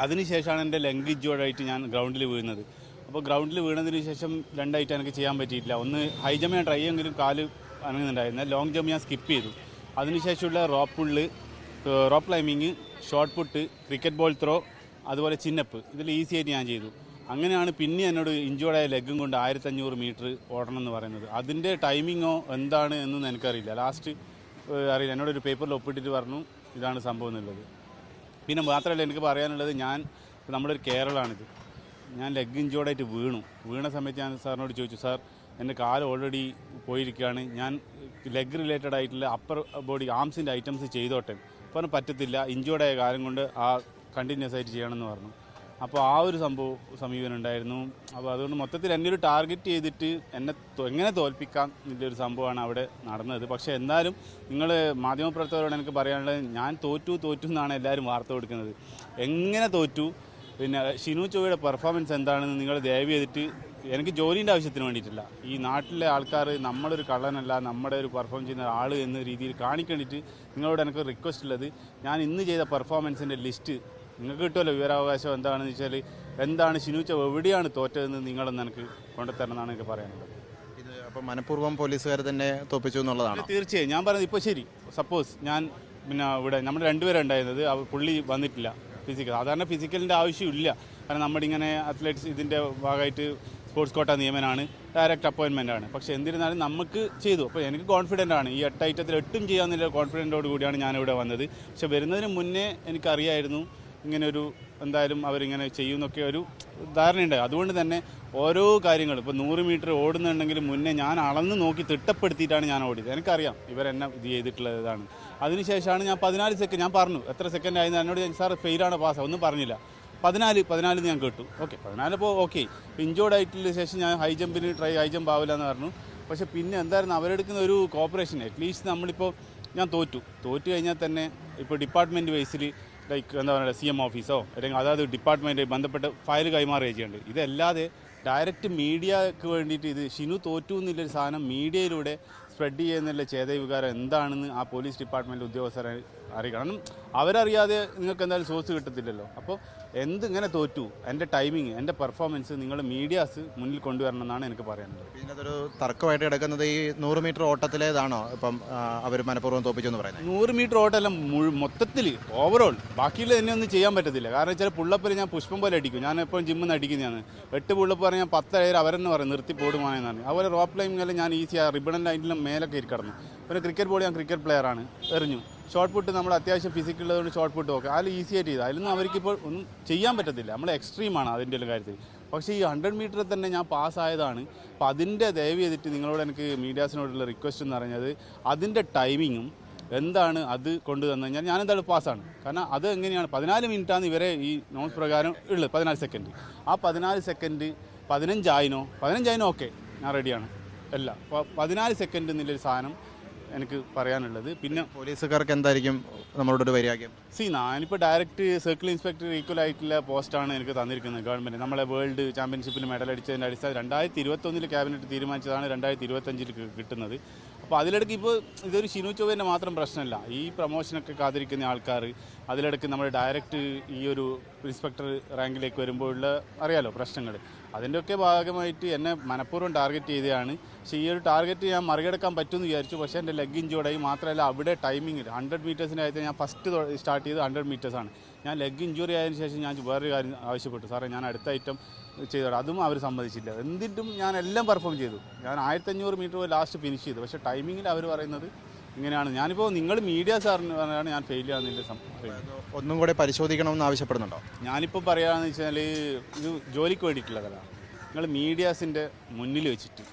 അതിനുശേഷമാണ് എന്റെ ലംഗിജോടായിട്ട് ഞാൻ ഗ്രൗണ്ടിൽ വീഴുന്നത്. അപ്പോൾ ഗ്രൗണ്ടിൽ വീണതിന് ശേഷം രണ്ടായിട്ട് എനിക്ക് ചെയ്യാൻ പറ്റിയിട്ടില്ല. ഒന്ന് ഹൈ ജമ്പ് ഞാൻ ട്രൈ ചെയ്യെങ്കിലും കാൽ അനങ്ങുന്നുണ്ടായിരുന്നു ലോങ് ജമ്പ് ഞാൻ സ്കിപ്പ് ചെയ്തു. അതിനുശേഷമുള്ള rope pull rope climbing shot put cricket ball throw അതുപോലെ ചിന്നപ്പ് ഇതിൽ ഈസി ആയിട്ട് ഞാൻ ചെയ്തു. അങ്ങനെയാണ് പിന്നെ എന്നോട് ഇഞ്ചോർഡായ ലെഗും കൊണ്ട് ആയിരത്തഞ്ഞൂറ് മീറ്റർ ഓടണം എന്ന് പറയുന്നത്. അതിന്റെ ടൈമിങ്ങോ എന്താണ് എന്നൊന്നും എനിക്കറിയില്ല. ലാസ്റ്റ് അറിയില്ല. എന്നോടൊരു പേപ്പറിൽ ഒപ്പിട്ടിട്ട് പറഞ്ഞു. ഇതാണ് സംഭവം എന്നുള്ളത്. പിന്നെ മാത്രമല്ല എനിക്ക് പറയാനുള്ളത് ഞാൻ നമ്മളൊരു കേരളമാണിത് ഞാൻ ലെഗ് വീണു. വീണ സമയത്ത് ഞാൻ സാറിനോട് ചോദിച്ചു സാർ എന്റെ കാൽ ഓൾറെഡി പോയിരിക്കുകയാണ്. ഞാൻ ലെഗ് റിലേറ്റഡ് ആയിട്ടുള്ള അപ്പർ ബോഡി ആംസിന്റെ ഐറ്റംസ് ചെയ്തോട്ടെ. പറഞ്ഞു പറ്റത്തില്ല. ഇഞ്ചോർഡായ കാലം കൊണ്ട് ആ കണ്ടിന്യൂസ് ആയിട്ട് ചെയ്യണമെന്ന് പറഞ്ഞു. അപ്പോൾ ആ ഒരു സംഭവം സമീപനം ഉണ്ടായിരുന്നു അപ്പോൾ അതുകൊണ്ട് മൊത്തത്തിൽ എന്നെ ഒരു ടാർഗറ്റ് ചെയ്തിട്ട് എന്നെ എങ്ങനെ തോൽപ്പിക്കാം എന്നുള്ളൊരു സംഭവമാണ് അവിടെ നടന്നത്. പക്ഷേ എന്നാലും നിങ്ങൾ മാധ്യമപ്രവർത്തകരോട് എനിക്ക് പറയാനുള്ളത് ഞാൻ തോറ്റു തോറ്റു എന്നാണ് എല്ലാവരും വാർത്ത കൊടുക്കുന്നത്. എങ്ങനെ തോറ്റു? പിന്നെ ഷിനു ചോയുടെ പെർഫോമൻസ് എന്താണെന്ന് നിങ്ങൾ ദയവ് ചെയ്തിട്ട് എനിക്ക് ജോലിന്റെ ആവശ്യത്തിന് വേണ്ടിയിട്ടില്ല. ഈ നാട്ടിലെ ആൾക്കാർ നമ്മളൊരു കള്ളനല്ല നമ്മുടെ ഒരു പെർഫോം ചെയ്യുന്ന ആൾ എന്ന രീതിയിൽ കാണിക്കേണ്ടിയിട്ട് നിങ്ങളോട് എനിക്ക് റിക്വസ്റ്റ് ഉള്ളത്. ഞാൻ ഇന്ന് ചെയ്ത പെർഫോമൻസിന്റെ ലിസ്റ്റ് നിങ്ങൾക്ക് കിട്ടുമല്ലോ വിവരാവകാശം എന്താണെന്ന് വെച്ചാൽ എന്താണ് ഷിനുച്ച എവിടെയാണ് തോറ്റതെന്ന് നിങ്ങളെന്ന് എനിക്ക് കൊണ്ടുത്തരണമെന്നാണ് എന്നാണ് എനിക്ക് പറയാനുള്ളത്. ഇത് അപ്പോൾ മനഃപൂർവം പോലീസുകാർ തന്നെ തോപ്പിച്ചു എന്നുള്ളതാണ്? തീർച്ചയായും. ഞാൻ പറയുന്നത് ഇപ്പോൾ ശരി. സപ്പോസ് ഞാൻ പിന്നെ ഇവിടെ നമ്മൾ രണ്ടുപേരും ഉണ്ടായിരുന്നത്. പുള്ളി വന്നിട്ടില്ല ഫിസിക്കൽ സാധാരണ ഫിസിക്കലിന്റെ ആവശ്യമില്ല കാരണം നമ്മുടെ ഇങ്ങനെ അത്ലറ്റ്സ് ഇതിന്റെ ഭാഗമായിട്ട് സ്പോർട്സ് കോട്ട നിയമനാണ്. ഡയറക്റ്റ് അപ്പോയിൻമെന്റ് ആണ്. പക്ഷേ എന്തിരുന്നാലും നമുക്ക് ചെയ്തു. അപ്പോൾ എനിക്ക് കോൺഫിഡന്റ് ആണ്. ഈ എട്ട് ഐറ്റത്തിൽ എട്ടും ചെയ്യാമെന്നുള്ള കോൺഫിഡന്റോട് കൂടിയാണ് ഞാനിവിടെ വന്നത്. പക്ഷേ വരുന്നതിന് മുന്നേ എനിക്കറിയായിരുന്നു ഇങ്ങനെ ഒരു എന്തായാലും അവരിങ്ങനെ ചെയ്യുമെന്നൊക്കെ ഒരു ധാരണയുണ്ട്. അതുകൊണ്ട് തന്നെ ഓരോ കാര്യങ്ങളും ഇപ്പോൾ നൂറ് മീറ്റർ ഓടുന്നുണ്ടെങ്കിൽ മുന്നേ ഞാൻ അളന്ന് നോക്കി തിട്ടപ്പെടുത്തിയിട്ടാണ് ഞാൻ ഓടിയത്. എനിക്കറിയാം ഇവരെന്നെ ഇത് ചെയ്തിട്ടുള്ളത് ഇതാണ്. അതിനുശേഷമാണ് ഞാൻ പതിനാല് സെക്കൻഡ് ഞാൻ പറഞ്ഞു എത്ര സെക്കൻഡ് ആയിരുന്നു എന്നോട് ഞാൻ സാർ ഫെയിലാണ് പാസ് ഒന്നും പറഞ്ഞില്ല. പതിനാല് പതിനാല് ഞാൻ കേട്ടു. ഓക്കെ പതിനാല് ഇപ്പോൾ ഓക്കെ. ഇഞ്ചോർഡ് ആയിട്ടുള്ള ശേഷം ഞാൻ ഹൈ ജമ്പിന് ട്രൈ ഹൈ ജമ്പ് ആവില്ല എന്ന് പറഞ്ഞു. പക്ഷേ പിന്നെ എന്തായിരുന്നു അവരെടുക്കുന്ന ഒരു കോപ്പറേഷൻ അറ്റ്ലീസ്റ്റ് നമ്മളിപ്പോൾ ഞാൻ തോറ്റു. തോറ്റു കഴിഞ്ഞാൽ തന്നെ ഇപ്പോൾ ഡിപ്പാർട്ട്മെന്റ് ബേസിൽ ലൈക്ക് എന്താ പറയുക സി എം ഓഫീസോ അല്ലെങ്കിൽ അതായത് ഡിപ്പാർട്ട്മെന്റ് ബന്ധപ്പെട്ട് ഫയൽ കൈമാറുകയും ചെയ്യുന്നുണ്ട്. ഇതല്ലാതെ ഡയറക്റ്റ് മീഡിയക്ക് വേണ്ടിയിട്ട് ഇത് ഷിനു തോറ്റു എന്നുള്ളൊരു സാധനം മീഡിയയിലൂടെ സ്പ്രെഡ് ചെയ്യുന്നുള്ള ചേതവികാരം എന്താണെന്ന് ആ പോലീസ് ഡിപ്പാർട്ട്മെന്റ് ഉദ്യോഗസ്ഥരെ അറിയിക്കണം. കാരണം അവരറിയാതെ നിങ്ങൾക്ക് എന്തായാലും സോഴ്സ് കിട്ടത്തില്ലല്ലോ. അപ്പോൾ എന്ത് ഇങ്ങനെ തോറ്റു? എന്റെ ടൈമിങ് എന്റെ പെർഫോമൻസ് നിങ്ങൾ മീഡിയാസ് മുന്നിൽ കൊണ്ടുവരണം എന്നാണ് എനിക്ക് പറയാനുള്ളത്. ഇതിനകത്തൊരു തർക്കമായിട്ട് കിടക്കുന്നത് ഈ നൂറ് മീറ്റർ ഓട്ടത്തിലേതാണോ? ഇപ്പം അവർ മനഃപൂർവം തോപ്പിച്ചെന്ന് പറയുന്നത്. നൂറ് മീറ്റർ ഓട്ടമെല്ലാം മു മൊത്തത്തിൽ ഓവറോൾ ബാക്കിയുള്ള എന്നെ ഒന്നും ചെയ്യാൻ പറ്റത്തില്ല. കാരണം വെച്ചാൽ പുള്ളപ്പിൽ ഞാൻ പുഷ്പം പോലെ അടിക്കും. ഞാൻ എപ്പോഴും ജിമ്മിൽ നിന്ന് അടിക്കുന്നതാണ്. എട്ട് പുള്ളപ്പ് പറഞ്ഞാൽ പത്തേഴ് അവരെന്നെ പറയും നിർത്തി പോടുമാണെന്നാണ് അതുപോലെ റോപ്പ് ക്ലൈമ്പിങ്ങിൽ ഞാൻ ഈസിയാണ് റിബൺ ലൈനിലും മേലൊക്കെ ഇരിക്കടന്നു. പിന്നെ ക്രിക്കറ്റ് ബോൾ ഞാൻ ക്രിക്കറ്റ് പ്ലെയറാണ് എറിഞ്ഞു. ഷോർട്ട് പുട്ട് നമ്മൾ അത്യാവശ്യം ഫിസിക്കൽ ഉള്ളതുകൊണ്ട് ഷോർട്ട് പുട്ട് നോക്കുക അതിൽ ഈസി ആയിട്ട് ചെയ്താൽ അതിലൊന്നും അവർക്കിപ്പോൾ ഒന്നും ചെയ്യാൻ പറ്റത്തില്ല. നമ്മൾ എക്സ്ട്രീമാണ് അതിന്റെ ഒരു കാര്യത്തിൽ പക്ഷേ ഈ ഹൺഡ്രഡ് മീറ്ററിൽ തന്നെ ഞാൻ പാസ്സായതാണ് അപ്പോൾ അതിന്റെ ദയവ് ചെയ്തിട്ട് നിങ്ങളോട് എനിക്ക് മീഡിയാസിനോടുള്ള റിക്വസ്റ്റ് എന്ന് പറഞ്ഞത് അതിന്റെ ടൈമിങ്ങും എന്താണ് അത് കൊണ്ടു തന്നു കഴിഞ്ഞാൽ ഞാൻ എന്തായാലും പാസ്സാണ് കാരണം അത് എങ്ങനെയാണ്? പതിനാല് മിനിറ്റാണ് ഇവരെ ഈ നോൺസ് പ്രകാരം ഉള്ളത്. പതിനാല് സെക്കൻഡ് ആ പതിനാല് സെക്കൻഡ് പതിനഞ്ചായിനോ? പതിനഞ്ചായിനോ ഓക്കെ ഞാൻ റെഡിയാണ് അല്ല. അപ്പോൾ പതിനാല് സെക്കൻഡ് എന്നുള്ളൊരു സാധനം എനിക്ക് പറയാനുള്ളത്. പിന്നെ പോലീസുകാർക്ക് എന്തായിരിക്കും നമ്മളോടൊരു വൈരാഗ്യം? സി ഞാനിപ്പോൾ ഡയറക്റ്റ് സർക്കിൾ ഇൻസ്പെക്ടർ ഈക്വൽ ആയിട്ടുള്ള പോസ്റ്റാണ് എനിക്ക് തന്നിരിക്കുന്നത് ഗവൺമെന്റ് നമ്മളെ വേൾഡ് ചാമ്പ്യൻഷിപ്പിൽ മെഡൽ അടിച്ചതിന്റെ അടിസ്ഥാനം രണ്ടായിരത്തി ഇരുപത്തൊന്നിൽ ക്യാബിനറ്റ് തീരുമാനിച്ചതാണ് രണ്ടായിരത്തി ഇരുപത്തഞ്ചിൽ കിട്ടുന്നത്. അപ്പോൾ അതിലിടയ്ക്ക് ഇപ്പോൾ ഇതൊരു ഷിനു ചൊവ്വേന്റെ മാത്രം പ്രശ്നമല്ല. ഈ പ്രൊമോഷനൊക്കെ കാത്തിരിക്കുന്ന ആൾക്കാർ അതിലിടയ്ക്ക് നമ്മൾ ഡയറക്റ്റ് ഈ ഒരു ഇൻസ്പെക്ടർ റാങ്കിലേക്ക് വരുമ്പോഴുള്ള അറിയാലോ പ്രശ്നങ്ങൾ അതിന്റെയൊക്കെ ഭാഗമായിട്ട് എന്നെ മനഃപൂർവം ടാർഗറ്റ് ചെയ്തതാണ്. പക്ഷേ ഈ ഒരു ടാർഗറ്റ് ഞാൻ മറികടക്കാൻ പറ്റുമെന്ന് വിചാരിച്ചു. പക്ഷേ എന്റെ ലെഗ് ഇഞ്ചോർഡായി മാത്രമല്ല അവിടെ ടൈമിംഗ് ഹൺഡ്രഡ് മീറ്റേഴ്സിന്റെ കാര്യത്തിൽ ഞാൻ ഫസ്റ്റ് സ്റ്റാർട്ട് ചെയ്ത് ഹൺഡ്രഡ് മീറ്റേഴ്സാണ് ഞാൻ ലെഗ് ഇഞ്ചുറി ആയതിനു ശേഷം ഞാൻ വേറൊരു കാര്യം ആവശ്യപ്പെട്ടു. സാറേ ഞാൻ അടുത്ത ഐറ്റം ചെയ്തോളാം അതും അവർ സമ്മതിച്ചില്ല. എന്തിട്ടും ഞാൻ എല്ലാം പെർഫോം ചെയ്തു. ഞാൻ ആയിരത്തഞ്ഞൂറ് മീറ്റർ ലാസ്റ്റ് ഫിനിഷ് ചെയ്തു. പക്ഷേ ടൈമിങ്ങിൽ അവർ പറയുന്നത് ഇങ്ങനെയാണ്. ഞാനിപ്പോൾ നിങ്ങൾ മീഡിയ സാറിന് പറഞ്ഞാണ് ഞാൻ ഫെയിൽ ആകുന്നതിന്റെ സംഭവം ഒന്നും കൂടെ പരിശോധിക്കണമെന്ന് ആവശ്യപ്പെടുന്നുണ്ടോ? ഞാനിപ്പോൾ പറയുകയാണെന്ന് വെച്ചാൽ ഇത് ജോലിക്ക് വേണ്ടിയിട്ടുള്ളതല്ല നിങ്ങൾ മീഡിയാസിന്റെ മുന്നിൽ വെച്ചിട്ട്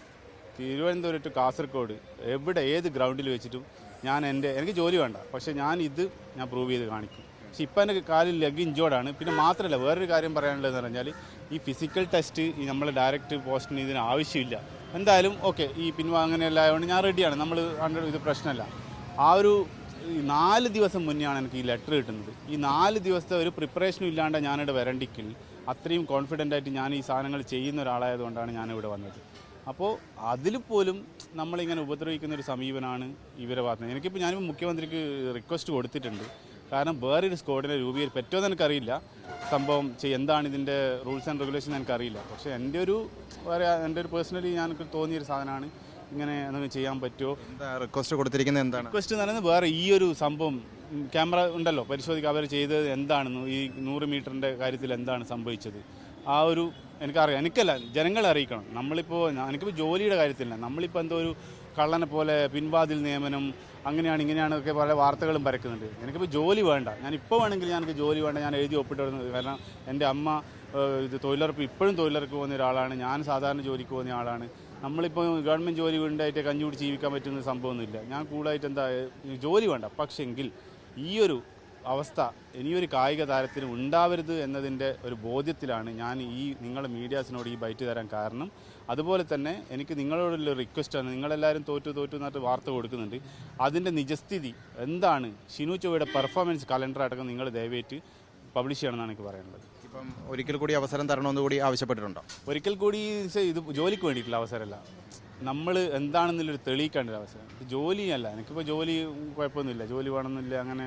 തിരുവനന്തപുരം ടു കാസർഗോഡ് എവിടെ ഏത് ഗ്രൗണ്ടിൽ വെച്ചിട്ടും ഞാൻ എന്റെ എനിക്ക് ജോലി വേണ്ട. പക്ഷേ ഞാൻ ഇത് ഞാൻ പ്രൂവ് ചെയ്ത് കാണിക്കും. പക്ഷേ ഇപ്പം എന്റെ കാലിൽ ലെഗ് ഇഞ്ചോർഡാണ് പിന്നെ മാത്രമല്ല വേറൊരു കാര്യം പറയാനുള്ളതെന്ന് പറഞ്ഞാൽ ഈ ഫിസിക്കൽ ടെസ്റ്റ് ഈ നമ്മൾ ഡയറക്റ്റ് പോസ്റ്റിന് ഇതിന് ആവശ്യമില്ല. എന്തായാലും ഓക്കെ ഈ പിൻവാങ്ങനെല്ലാം ആയതുകൊണ്ട് ഞാൻ റെഡിയാണ് നമ്മൾ ഹൺഡ്രഡ് ഇത് പ്രശ്നമല്ല ആ ഒരു നാല് ദിവസം മുന്നെയാണ് എനിക്ക് ഈ ലെറ്റർ കിട്ടുന്നത്. ഈ നാല് ദിവസത്തെ ഒരു പ്രിപ്പറേഷനും ഇല്ലാണ്ട് ഞാനിവിടെ വരണ്ടിക്കിൽ അത്രയും കോൺഫിഡന്റ് ആയിട്ട് ഞാൻ ഈ സാധനങ്ങൾ ചെയ്യുന്ന ഒരാളായതുകൊണ്ടാണ് ഞാനിവിടെ വന്നത്. അപ്പോൾ അതിൽ പോലും നമ്മളിങ്ങനെ ഉപദ്രവിക്കുന്ന ഒരു സമീപനമാണ് ഇവരെ ഭാഗത്ത് എനിക്കിപ്പോൾ ഞാനിപ്പോൾ മുഖ്യമന്ത്രിക്ക് റിക്വസ്റ്റ് കൊടുത്തിട്ടുണ്ട്. കാരണം വേറൊരു സ്ക്വാഡിനെ രൂപീകരിക്കും പറ്റുമെന്ന് എനിക്കറിയില്ല. സംഭവം എന്താണ് ഇതിന്റെ റൂൾസ് ആൻഡ് റെഗുലേഷൻ എനിക്കറിയില്ല. പക്ഷേ എന്റെ ഒരു എന്റെ ഒരു പേഴ്സണലി ഞാനൊക്കെ തോന്നിയൊരു സാധനമാണ്. ഇങ്ങനെ എന്തെങ്കിലും ചെയ്യാൻ പറ്റുമോ? എന്താ റിക്വസ്റ്റ് കൊടുത്തിരിക്കുന്നത് എന്താണ്? റിക്വസ്റ്റ് എന്ന് പറയുന്നത് വേറെ ഈ ഒരു സംഭവം ക്യാമറ ഉണ്ടല്ലോ പരിശോധിക്കുക അവർ ചെയ്തത് എന്താണെന്ന് ഈ നൂറ് മീറ്ററിന്റെ കാര്യത്തിൽ എന്താണ് സംഭവിച്ചത്? ആ ഒരു എനിക്കറിയാം. എനിക്കല്ല ജനങ്ങളെ അറിയിക്കണം. നമ്മളിപ്പോൾ എനിക്കിപ്പോൾ ജോലിയുടെ കാര്യത്തിലല്ല. നമ്മളിപ്പോൾ എന്തോ ഒരു കള്ളനെ പോലെ പിൻവാതിൽ നിയമനം അങ്ങനെയാണ് ഇങ്ങനെയാണ് ഒക്കെ പല വാർത്തകളും പരക്കുന്നുണ്ട്. എനിക്കിപ്പോൾ ജോലി വേണ്ട. ഞാൻ ഇപ്പോൾ വേണമെങ്കിൽ എനിക്ക് ജോലി വേണ്ട ഞാൻ എഴുതി ഒപ്പിട്ട് വരുന്നത് കാരണം എന്റെ അമ്മ ഇത് തൊഴിലുറപ്പ് ഇപ്പോഴും തൊഴിലുറപ്പ് പോകുന്ന ഒരാളാണ്. ഞാൻ സാധാരണ ജോലിക്ക് പോകുന്ന ആളാണ്. നമ്മളിപ്പോൾ ഗവൺമെന്റ് ജോലി ഉണ്ടായിട്ട് കൂടി ജീവിക്കാൻ പറ്റുന്ന സംഭവമൊന്നുമില്ല. ഞാൻ കൂടുതലായിട്ട് എന്താ ജോലി വേണ്ട. പക്ഷെങ്കിൽ ഈ ഒരു അവസ്ഥ ഇനിയൊരു കായിക താരത്തിന് ഉണ്ടാവരുത് എന്നതിന്റെ ഒരു ബോധ്യത്തിലാണ് ഞാൻ ഈ നിങ്ങളുടെ മീഡിയാസിനോട് ഈ ബൈറ്റ് തരാൻ കാരണം. അതുപോലെ തന്നെ എനിക്ക് നിങ്ങളോടുള്ള റിക്വസ്റ്റാണ് നിങ്ങളെല്ലാവരും തോറ്റു തോറ്റു എന്നിട്ട് വാർത്ത കൊടുക്കുന്നുണ്ട്. അതിന്റെ നിജസ്ഥിതി എന്താണ്? ഷിനു ചോയുടെ പെർഫോമൻസ് കലണ്ടർ അടക്കം നിങ്ങൾ ദയവേറ്റ് പബ്ലിഷ് ചെയ്യണമെന്നാണ് എനിക്ക് പറയാനുള്ളത്. ഇപ്പം ഒരിക്കൽ കൂടി അവസരം തരണമെന്ന് കൂടി ആവശ്യപ്പെട്ടിട്ടുണ്ടോ? ഒരിക്കൽ കൂടി ഇത് ജോലിക്ക് വേണ്ടിയിട്ടുള്ള അവസരമല്ല. നമ്മൾ എന്താണെന്നുള്ളൊരു തെളിയിക്കേണ്ട ഒരു അവസരം ജോലിയല്ല. എനിക്കിപ്പോൾ ജോലി കുഴപ്പമൊന്നുമില്ല. ജോലി വേണമെന്നില്ല അങ്ങനെ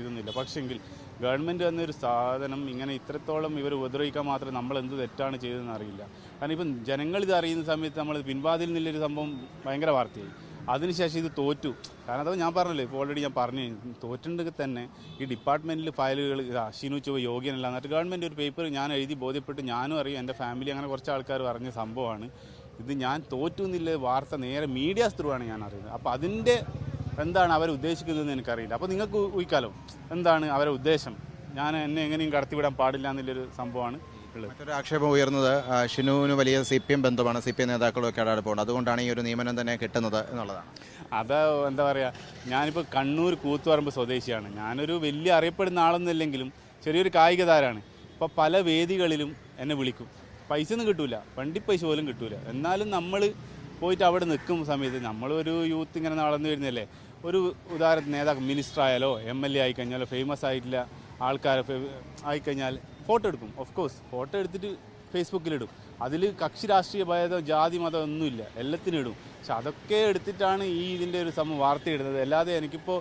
ഇതൊന്നുമില്ല. പക്ഷെങ്കിൽ ഗവൺമെന്റ് എന്നൊരു സാധനം ഇങ്ങനെ ഇത്രത്തോളം ഇവർ ഉപദ്രവിക്കാൻ മാത്രം നമ്മൾ എന്ത് തെറ്റാണ് ചെയ്തതെന്ന് അറിയില്ല. കാരണം ഇപ്പം ജനങ്ങൾ ഇത് അറിയുന്ന സമയത്ത് നമ്മൾ പിൻവാതിൽ നിന്നുള്ളൊരു സംഭവം ഭയങ്കര വാർത്തയായി. അതിനുശേഷം ഇത് തോറ്റു. കാരണം അതൊക്കെ ഞാൻ പറഞ്ഞല്ലോ ഇപ്പോൾ ഓൾറെഡി ഞാൻ പറഞ്ഞു. തോറ്റുണ്ടെങ്കിൽ തന്നെ ഈ ഡിപ്പാർട്ട്മെന്റിൽ ഫയലുകൾ അശ്വിനു ചുവ യോഗ്യനല്ല. എന്നിട്ട് ഗവൺമെന്റ് ഒരു പേപ്പർ ഞാൻ എഴുതി ബോധ്യപ്പെട്ട് ഞാനും അറിയും. എന്റെ ഫാമിലി അങ്ങനെ കുറച്ച് ആൾക്കാർ പറഞ്ഞ സംഭവമാണ്. ഇത് ഞാൻ തോറ്റു എന്നില്ല വാർത്ത നേരെ മീഡിയാസ് ത്രൂ ആണ് ഞാൻ അറിയുന്നത്. അപ്പോൾ അതിന്റെ എന്താണ് അവർ ഉദ്ദേശിക്കുന്നതെന്ന് എനിക്കറിയില്ല. അപ്പോൾ നിങ്ങൾക്ക് ഊഹിക്കാലോ? എന്താണ് അവരുടെ ഉദ്ദേശം? ഞാൻ എന്നെ എങ്ങനെയും കടത്തിവിടാൻ പാടില്ല എന്നുള്ളൊരു സംഭവമാണ് മറ്റൊരു ആക്ഷേപം ഉയർന്നത് ഷിനുവിന് വലിയ സി പി എം ബന്ധമാണ്. സി പി എം നേതാക്കളൊക്കെ അടപ്പുണ്ട് അടുപ്പമുണ്ട് അതുകൊണ്ടാണ് ഈ ഒരു നിയമനം തന്നെ കിട്ടുന്നത് എന്നുള്ളതാണ്. അത് എന്താ പറയുക ഞാനിപ്പോൾ കണ്ണൂർ കൂത്തുപറമ്പ് സ്വദേശിയാണ്. ഞാനൊരു വലിയ അറിയപ്പെടുന്ന ആളൊന്നുമില്ലെങ്കിലും ചെറിയൊരു കായിക താരമാണ് ഇപ്പോൾ പല വേദികളിലും എന്നെ വിളിക്കും. പൈസ ഒന്നും കിട്ടൂല. വണ്ടി പൈസ പോലും കിട്ടൂല. എന്നാലും നമ്മൾ പോയിട്ട് അവിടെ നിൽക്കും സമയത്ത് നമ്മളൊരു യൂത്ത് ഇങ്ങനെ നടന്നു വരുന്നതല്ലേ? ഒരു ഉദാഹരണത്തിന് നേതാക്കൾ മിനിസ്റ്റർ ആയാലോ എം എൽ എ ആയിക്കഴിഞ്ഞാലോ ഫേമസ് ആയിട്ടില്ല ആൾക്കാർ ആയിക്കഴിഞ്ഞാൽ ഫോട്ടോ എടുക്കും. ഓഫ് കോഴ്സ് ഫോട്ടോ എടുത്തിട്ട് ഫേസ്ബുക്കിലിടും. അതിൽ കക്ഷി രാഷ്ട്രീയ ഭേദം ജാതി മതം ഒന്നുമില്ല. എല്ലാത്തിനും ഇടും. പക്ഷെ അതൊക്കെ എടുത്തിട്ടാണ് ഈ ഇതിന്റെ ഒരു സമയം വാർത്ത ഇടുന്നത് അല്ലാതെ എനിക്കിപ്പോൾ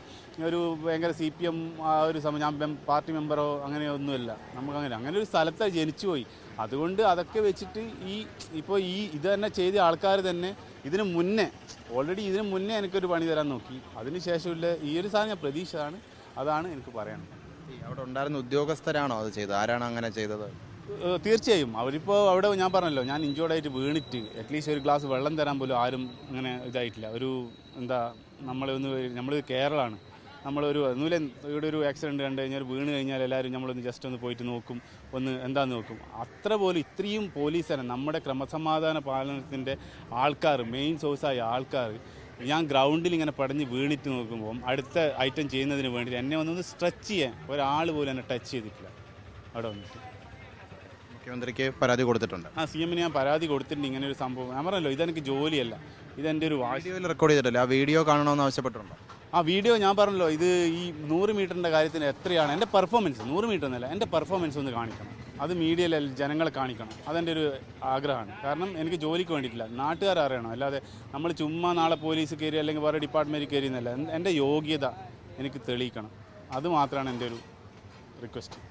ഒരു ഭയങ്കര സി പി എം ആ ഒരു സമയം ഞാൻ പാർട്ടി മെമ്പറോ അങ്ങനെ ഒന്നുമില്ല. നമുക്കങ്ങനെ അങ്ങനെ ഒരു സ്ഥലത്ത് ജനിച്ചു പോയി. അതുകൊണ്ട് അതൊക്കെ വെച്ചിട്ട് ഈ ഇപ്പോൾ ഈ ഇത് തന്നെ ചെയ്ത ആൾക്കാർ തന്നെ ഇതിന് മുന്നേ ഓൾറെഡി ഇതിന് മുന്നേ എനിക്കൊരു പണി തരാൻ നോക്കി. അതിന് ശേഷമില്ല ഈ ഒരു സാധനം ഞാൻ പ്രതീക്ഷ അതാണ് എനിക്ക് പറയാനുള്ളത്. അവിടെ ഉണ്ടായിരുന്ന ഉദ്യോഗസ്ഥരാണോ അത് ചെയ്തത്? ആരാണ് അങ്ങനെ ചെയ്തത്? തീർച്ചയായും. അവരിപ്പോൾ അവിടെ ഞാൻ പറഞ്ഞല്ലോ ഞാൻ ഇഞ്ചോർഡായിട്ട് വീണിട്ട് അറ്റ്ലീസ്റ്റ് ഒരു ഗ്ലാസ് വെള്ളം തരാൻ പോലും ആരും അങ്ങനെ ഇതായിട്ടില്ല. ഒരു എന്താ നമ്മളൊന്ന് നമ്മൾ കേരളമാണ് നമ്മളൊരു ഒന്നുമില്ല ഇവിടെ ഒരു ആക്സിഡന്റ് കണ്ടു കഴിഞ്ഞാൽ വീണ് കഴിഞ്ഞാൽ എല്ലാവരും നമ്മളൊന്ന് ജസ്റ്റ് ഒന്ന് പോയിട്ട് നോക്കും ഒന്ന് എന്താന്ന് നോക്കും. അത്ര പോലും ഇത്രയും പോലീസ് തന്നെ നമ്മുടെ ക്രമസമാധാന പാലനത്തിന്റെ ആൾക്കാർ മെയിൻ സോഴ്സായ ആൾക്കാർ. ഞാൻ ഗ്രൗണ്ടിൽ ഇങ്ങനെ പടഞ്ഞ് വീണിട്ട് നോക്കുമ്പോൾ അടുത്ത ഐറ്റം ചെയ്യുന്നതിന് വേണ്ടിയിട്ട് എന്നെ ഒന്നൊന്ന് സ്ട്രെച്ച് ചെയ്യാൻ ഒരാൾ പോലും എന്നെ ടച്ച് ചെയ്തിട്ടില്ല. അവിടെ വന്നിട്ട്. മുഖ്യമന്ത്രിക്ക് പരാതി കൊടുത്തിട്ടുണ്ട്. ആ സി എമ്മിന് ഞാൻ പരാതി കൊടുത്തിട്ടുണ്ട് ഇങ്ങനെ ഒരു സംഭവം. ഞാൻ പറഞ്ഞല്ലോ ഇതെനിക്ക് ജോലിയല്ല. ഇതെന്റെ ഒരു വാശി. വീഡിയോയിൽ റെക്കോർഡ് ചെയ്തിട്ടില്ല? ആ വീഡിയോ കാണണമെന്ന് ആവശ്യപ്പെട്ടിട്ടുണ്ടോ? ആ വീഡിയോ ഞാൻ പറഞ്ഞല്ലോ ഇത് ഈ നൂറ് മീറ്ററിന്റെ കാര്യത്തിന് എത്രയാണ്? എന്റെ പെർഫോമൻസ് നൂറ് മീറ്റർ എന്നല്ല എന്റെ പെർഫോമൻസ് ഒന്ന് കാണിക്കണം. അത് മീഡിയയിൽ ജനങ്ങളെ കാണിക്കണം. അതെന്റെ ഒരു ആഗ്രഹമാണ്. കാരണം എനിക്ക് ജോലിക്ക് വേണ്ടിയിട്ടില്ല. നാട്ടുകാർ അറിയണം. അല്ലാതെ നമ്മൾ ചുമ്മാ നാളെ പോലീസ് കയറി അല്ലെങ്കിൽ വേറെ ഡിപ്പാർട്ട്മെന്റിൽ കയറി എന്നല്ല. എന്റെ യോഗ്യത എനിക്ക് തെളിയിക്കണം. അത് മാത്രമാണ് എന്റെ ഒരു റിക്വസ്റ്റ്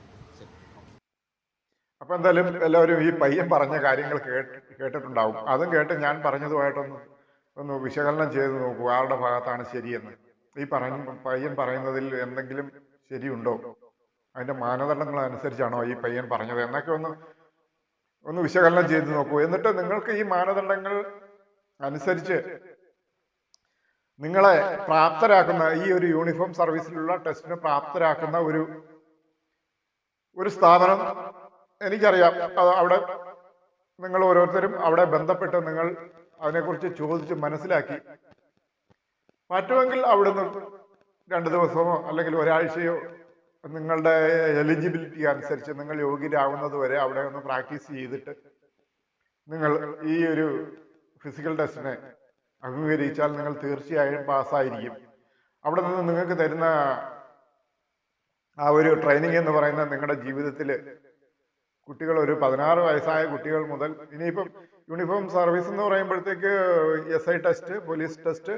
അപ്പൊ എന്തായാലും എല്ലാവരും ഈ പയ്യൻ പറഞ്ഞ കാര്യങ്ങൾ കേട്ട് കേട്ടിട്ടുണ്ടാവും. അതും കേട്ട് ഞാൻ പറഞ്ഞതുമായിട്ടൊന്ന് ഒന്ന് വിശകലനം ചെയ്ത് നോക്കൂ. ആരുടെ ഭാഗത്താണ് ശരിയെന്ന്. ഈ പറഞ്ഞ പയ്യൻ പറയുന്നതിൽ എന്തെങ്കിലും ശരിയുണ്ടോ? അതിന്റെ മാനദണ്ഡങ്ങൾ അനുസരിച്ചാണോ ഈ പയ്യൻ പറഞ്ഞത്? എന്നൊക്കെ ഒന്ന് ഒന്ന് വിശകലനം ചെയ്ത് നോക്കൂ. എന്നിട്ട് നിങ്ങൾക്ക് ഈ മാനദണ്ഡങ്ങൾ അനുസരിച്ച് നിങ്ങളെ പ്രാപ്തരാക്കുന്ന ഈ ഒരു യൂണിഫോം സർവീസിലുള്ള ടെസ്റ്റിന് പ്രാപ്തരാക്കുന്ന ഒരു ഒരു സ്ഥാപനം എനിക്കറിയാം. അവിടെ നിങ്ങൾ ഓരോരുത്തരും അവിടെ ബന്ധപ്പെട്ട് നിങ്ങൾ അതിനെക്കുറിച്ച് ചോദിച്ച് മനസ്സിലാക്കി. പറ്റുമെങ്കിൽ അവിടുന്ന് രണ്ട് ദിവസമോ അല്ലെങ്കിൽ ഒരാഴ്ചയോ നിങ്ങളുടെ എലിജിബിലിറ്റി അനുസരിച്ച് നിങ്ങൾ യോഗ്യരാകുന്നത് വരെ അവിടെ ഒന്ന് പ്രാക്ടീസ് ചെയ്തിട്ട് നിങ്ങൾ ഈ ഒരു ഫിസിക്കൽ ടെസ്റ്റിനെ അംഗീകരിച്ചാൽ നിങ്ങൾ തീർച്ചയായും പാസ്സായിരിക്കും. അവിടെ നിന്ന് നിങ്ങൾക്ക് തരുന്ന ആ ഒരു ട്രെയിനിങ് എന്ന് പറയുന്നത് നിങ്ങളുടെ ജീവിതത്തിൽ കുട്ടികൾ ഒരു പതിനാറ് വയസ്സായ കുട്ടികൾ മുതൽ ഇനിയിപ്പം യൂണിഫോം സർവീസ് എന്ന് പറയുമ്പോഴത്തേക്ക് S I test police test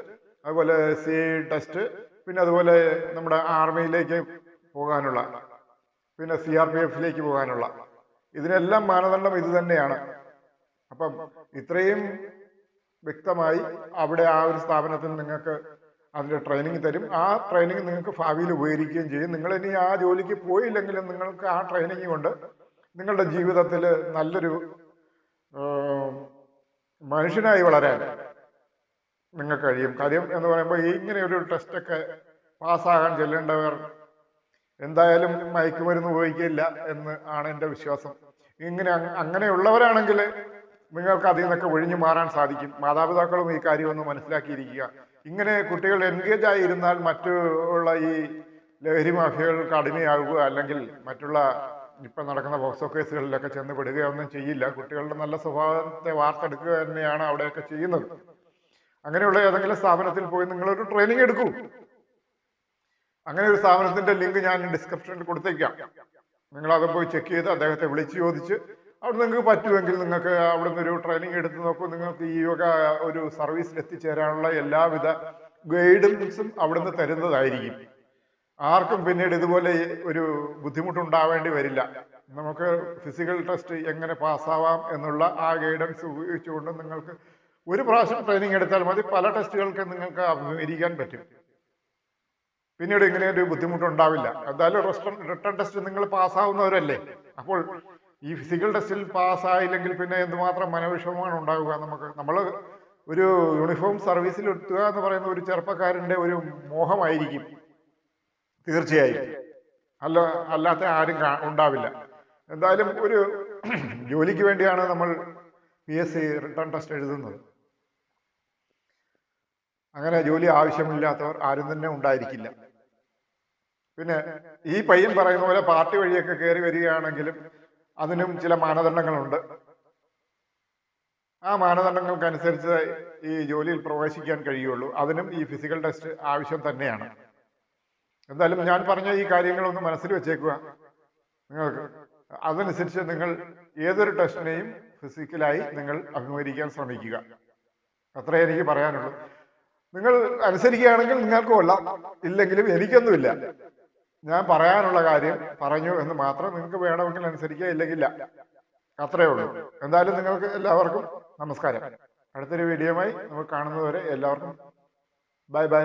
അതുപോലെ സി ടെസ്റ്റ് പിന്നെ അതുപോലെ നമ്മുടെ ആർമിയിലേക്ക് പോകാനുള്ള പിന്നെ സി ആർ പി എഫിലേക്ക് പോകാനുള്ള. ഇതിനെല്ലാം മാനദണ്ഡം ഇത് തന്നെയാണ്. അപ്പം ഇത്രയും വ്യക്തമായി അവിടെ ആ ഒരു സ്ഥാപനത്തിൽ നിങ്ങൾക്ക് അതിന്റെ ട്രെയിനിങ് തരും. ആ ട്രെയിനിങ് നിങ്ങൾക്ക് ഭാവിയിൽ ഉപകരിക്കുകയും ചെയ്യും. നിങ്ങൾ ഇനി ആ ജോലിക്ക് പോയില്ലെങ്കിലും നിങ്ങൾക്ക് ആ ട്രെയിനിങ് കൊണ്ട് നിങ്ങളുടെ ജീവിതത്തിൽ നല്ലൊരു മനുഷ്യനായി വളരാൻ നിങ്ങൾക്ക് കഴിയും. കാര്യം എന്ന് പറയുമ്പോൾ ഇങ്ങനെ ഒരു ടെസ്റ്റൊക്കെ പാസ്സാകാൻ ചെല്ലേണ്ടവർ എന്തായാലും മയക്കുമരുന്ന് ഉപയോഗിക്കില്ല എന്ന് ആണ് എന്റെ വിശ്വാസം. ഇങ്ങനെ അങ്- അങ്ങനെയുള്ളവരാണെങ്കിൽ നിങ്ങൾക്ക് അതിൽ നിന്നൊക്കെ ഒഴിഞ്ഞു മാറാൻ സാധിക്കും. മാതാപിതാക്കളും ഈ കാര്യം ഒന്ന് മനസ്സിലാക്കിയിരിക്കുക. ഇങ്ങനെ കുട്ടികൾ എൻഗേജ് ആയിരുന്നാൽ മറ്റുള്ള ഈ ലഹരി മാഫിയകൾക്ക് അടിമയാകുക അല്ലെങ്കിൽ മറ്റുള്ള ഇപ്പൊ നടക്കുന്ന പോക്സോ കേസുകളിലൊക്കെ ചെന്ന് പെടുകയൊന്നും ചെയ്യില്ല. കുട്ടികളുടെ നല്ല സ്വഭാവത്തെ വാർത്തെടുക്കുക തന്നെയാണ് അവിടെയൊക്കെ ചെയ്യുന്നത്. അങ്ങനെയുള്ള ഏതെങ്കിലും സ്ഥാപനത്തിൽ പോയി നിങ്ങളൊരു ട്രെയിനിങ് എടുക്കൂ. അങ്ങനെ ഒരു സ്ഥാപനത്തിന്റെ ലിങ്ക് ഞാൻ ഡിസ്ക്രിപ്ഷനിൽ കൊടുത്തേക്കാം. നിങ്ങൾ അത് പോയി ചെക്ക് ചെയ്ത് അദ്ദേഹത്തെ വിളിച്ച് ചോദിച്ച് അവിടെ നിങ്ങൾക്ക് പറ്റുമെങ്കിൽ നിങ്ങൾക്ക് അവിടുന്ന് ഒരു ട്രെയിനിങ് എടുത്ത് നോക്കൂ. നിങ്ങൾക്ക് ഈ യോഗ ഒരു സർവീസിൽ എത്തിച്ചേരാനുള്ള എല്ലാവിധ ഗൈഡൻസും അവിടുന്ന് തരുന്നതായിരിക്കും. ആർക്കും പിന്നീട് ഇതുപോലെ ഒരു ബുദ്ധിമുട്ടുണ്ടാവേണ്ടി വരില്ല. നമുക്ക് ഫിസിക്കൽ ടെസ്റ്റ് എങ്ങനെ പാസ്സാവാം എന്നുള്ള ആ ഗൈഡൻസ് ഉപയോഗിച്ചുകൊണ്ട് നിങ്ങൾക്ക് ഒരു പ്രാവശ്യം ട്രെയിനിങ് എടുത്താൽ മതി. പല ടെസ്റ്റുകൾക്ക് നിങ്ങൾക്ക് അഭിമുഖീകരിക്കാൻ പറ്റും. പിന്നീട് ഇങ്ങനെ ഒരു ബുദ്ധിമുട്ടുണ്ടാവില്ല. എന്തായാലും റിട്ടേൺ ടെസ്റ്റ് നിങ്ങൾ പാസ്സാവുന്നവരല്ലേ? അപ്പോൾ ഈ ഫിസിക്കൽ ടെസ്റ്റിൽ പാസ്സായില്ലെങ്കിൽ പിന്നെ എന്തുമാത്രം മനോവിഷമമാണ് ഉണ്ടാവുക? നമുക്ക് നമ്മൾ ഒരു യൂണിഫോം സർവീസിൽ എത്തുക എന്ന് പറയുന്ന ഒരു ചെറുപ്പക്കാരന്റെ ഒരു മോഹമായിരിക്കും. തീർച്ചയായും. അല്ല അല്ലാത്ത ആരും ഉണ്ടാവില്ല. എന്തായാലും ഒരു ജോലിക്ക് വേണ്ടിയാണ് നമ്മൾ P S C return test എഴുതുന്നത്. അങ്ങനെ ജോലി ആവശ്യമില്ലാത്തവർ ആരും തന്നെ ഉണ്ടായിരിക്കില്ല. പിന്നെ ഈ പയ്യൻ പറയുന്ന പോലെ പാർട്ടി വഴിയൊക്കെ കയറി വരികയാണെങ്കിലും അതിനും ചില മാനദണ്ഡങ്ങളുണ്ട്. ആ മാനദണ്ഡങ്ങൾക്കനുസരിച്ച് ഈ ജോലിയിൽ പ്രവേശിക്കാൻ കഴിയുള്ളൂ. അതിനും ഈ ഫിസിക്കൽ ടെസ്റ്റ് ആവശ്യം തന്നെയാണ്. എന്തായാലും ഞാൻ പറഞ്ഞ ഈ കാര്യങ്ങളൊന്ന് മനസ്സിൽ വെച്ചേക്കുക. നിങ്ങൾക്ക് അതനുസരിച്ച് നിങ്ങൾ ഏതൊരു ടെസ്റ്റിനെയും ഫിസിക്കലായി നിങ്ങൾ അഭിമുഖീകരിക്കാൻ ശ്രമിക്കുക. അത്രേ എനിക്ക് പറയാനുള്ളൂ. നിങ്ങൾ അനുസരിക്കുകയാണെങ്കിൽ നിങ്ങൾക്ക് കൊള്ളാം. ഇല്ലെങ്കിലും എനിക്കൊന്നുമില്ല. ഞാൻ പറയാനുള്ള കാര്യം പറഞ്ഞു എന്ന് മാത്രം നിങ്ങൾക്ക് വേണമെങ്കിൽ അനുസരിക്കുക ഇല്ലെങ്കില്ല. അത്രേ ഉള്ളൂ. എന്തായാലും നിങ്ങൾക്ക് എല്ലാവർക്കും നമസ്കാരം. അടുത്തൊരു വീഡിയോയുമായി നമുക്ക് കാണുന്നതുവരെ എല്ലാവർക്കും ബൈ ബൈ.